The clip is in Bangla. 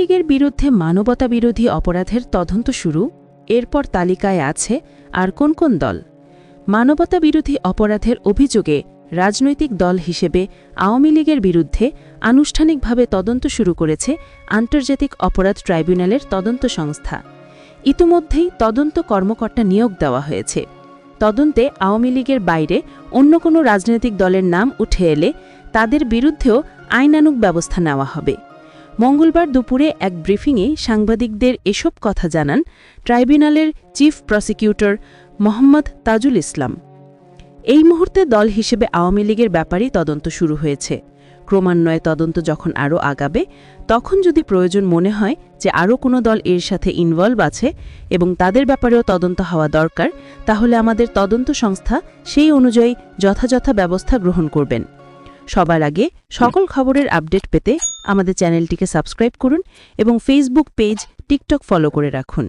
লীগের বিরুদ্ধে মানবতা বিরোধী অপরাধের তদন্ত শুরু, এরপর তালিকায় আছে আর কোন কোন দল। মানবতা বিরোধী অপরাধের অভিযোগে রাজনৈতিক দল হিসেবে আওয়ামী লীগের বিরুদ্ধে আনুষ্ঠানিকভাবে তদন্ত শুরু করেছে আন্তর্জাতিক অপরাধ ট্রাইব্যুনালের তদন্ত সংস্থা। ইতিমধ্যেই তদন্ত কর্মকর্তা নিয়োগ দেওয়া হয়েছে। তদন্তে আওয়ামী লীগের বাইরে অন্য কোনো রাজনৈতিক দলের নাম উঠে এলে তাদের বিরুদ্ধেও আইনানুগ ব্যবস্থা নেওয়া হবে। মঙ্গলবার দুপুরে এক ব্রিফিংয়ে সাংবাদিকদের এসব কথা জানান ট্রাইব্যুনালের চিফ প্রসিকিউটর মোহাম্মদ তাজুল ইসলাম। এই মুহূর্তে দল হিসেবে আওয়ামী লীগের ব্যাপারেই তদন্ত শুরু হয়েছে। ক্রমান্বয়ে তদন্ত যখন আরও আগাবে, তখন যদি প্রয়োজন মনে হয় যে আরও কোনো দল এর সাথে ইনভলভ আছে এবং তাদের ব্যাপারেও তদন্ত হওয়া দরকার, তাহলে আমাদের তদন্ত সংস্থা সেই অনুযায়ী যথাযথ ব্যবস্থা গ্রহণ করবেন। সবার আগে সকল খবরের আপডেট পেতে আমাদের চ্যানেলটিকে সাবস্ক্রাইব করুন এবং ফেসবুক পেজ টিকটক ফলো করে রাখুন।